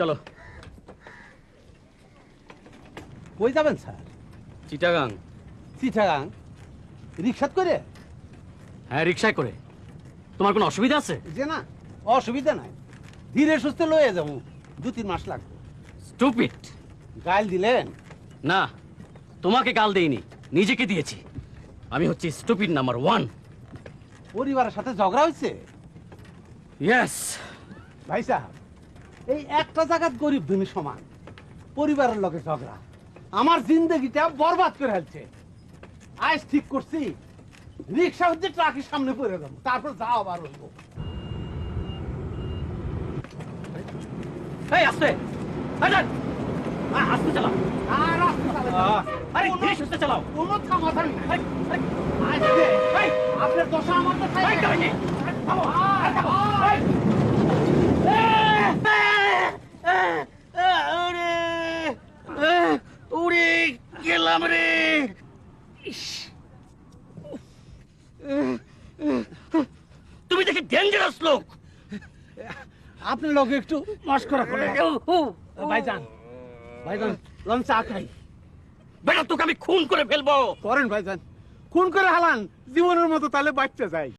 চলো। কই যাবেন স্যার? চিটাগাং। চিঠাগাং রিক্সাত করে? হ্যাঁ রিক্সায় করে। তোমার কোনো অসুবিধা আছে? যে না অসুবিধা নাই। ধীরে সুস্থে লয়ে যাব। দু তিন মাস লাগবে। স্টুপিড গাইল দিলেন? না তোমাকে গাল দেইনি নিজেকে দিয়েছি। আমি হচ্ছি স্টুপিড নাম্বার ওয়ান পরিবারের সাথে ঝগড়া হয়েছে? ইয়েস ভাই সাহেব এই একটা জায়গাত গরিব ধনী সমান পরিবারের লগে ঝগড়া। আমার জিন্দগিটা বরবাদ করে ফেলছে। আজ ঠিক করছি রিক্সা হচ্ছে ট্রাকের সামনে পড়ে যাব তারপর যাও আবার হইব এই আস্তে। এই যান। আ, আস্তে চালাও। আর রাস্তা চালাতে আরে কোনো- চালাও। কোনো থামাথাম নাই। এই, এই, আজকে আপনার দশা আমার তো থামো, এই, থামো, এই। আরে, আহ, উড়ে রে। তুমি দেখি ডেঞ্জারাস লোক। আপনার লোক একটু মস্করা করে ভাইজান ভাইজান লন চা খাই। বেটা তোকে আমি খুন করে ফেলব। করেন ভাইজান খুন করে হালান জীবনের মতো তাহলে বাচ্চা যায়